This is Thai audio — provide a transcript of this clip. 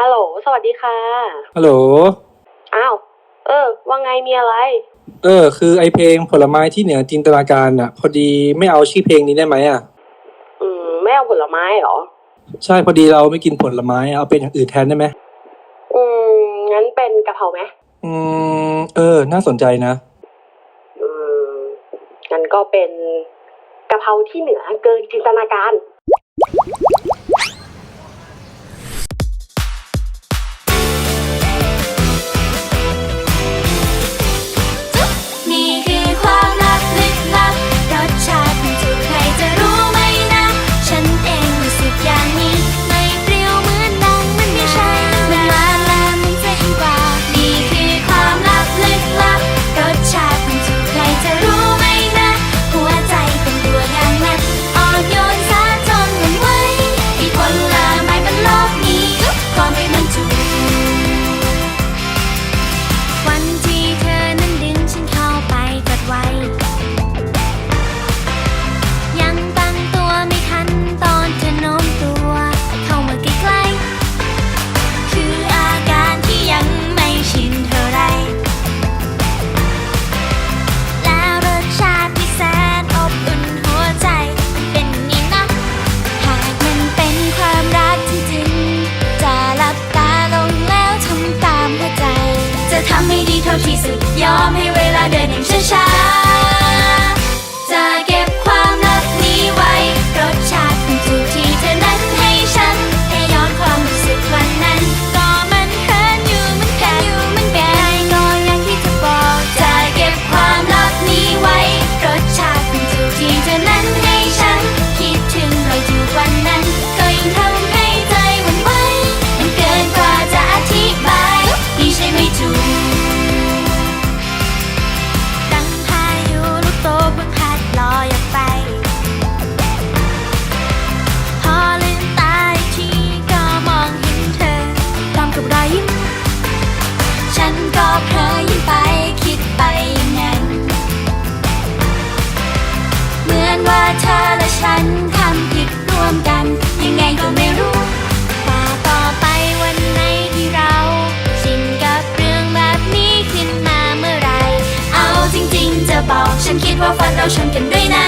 ฮัลโหล สวัสดีค่ะ ฮัลโหล อ้าว เออ ว่าไงมีอะไร เออ คือไอเพลงผลไม้ที่เหนือจินตนาการอะ พอดีไม่เอาชื่อเพลงนี้ได้ไหมอะ อืม ไม่เอาผลไม้เหรอ ใช่พอดีเราไม่กินผลไม้เอาเป็นอย่างอื่นแทนได้ไหมอืม งั้นเป็นกะเพราไหมอืม เออ น่าสนใจนะ อืม งั้นก็เป็นกะเพราที่เหนือเกินจินตนาการ ทำให้ดีเท่าที่สุด ยอมให้เวลาเดินอย่างช้าๆ ฉันทำผิดร่วมกัน ยังไงก็ไม่รู้แต่ต่อไปวันไหนที่เราชินกับเรื่องแบบนี้ขึ้นมาเมื่อไร เอาจริงๆ จะบอกฉันคิดว่าฝันเราชนกันด้วยนะ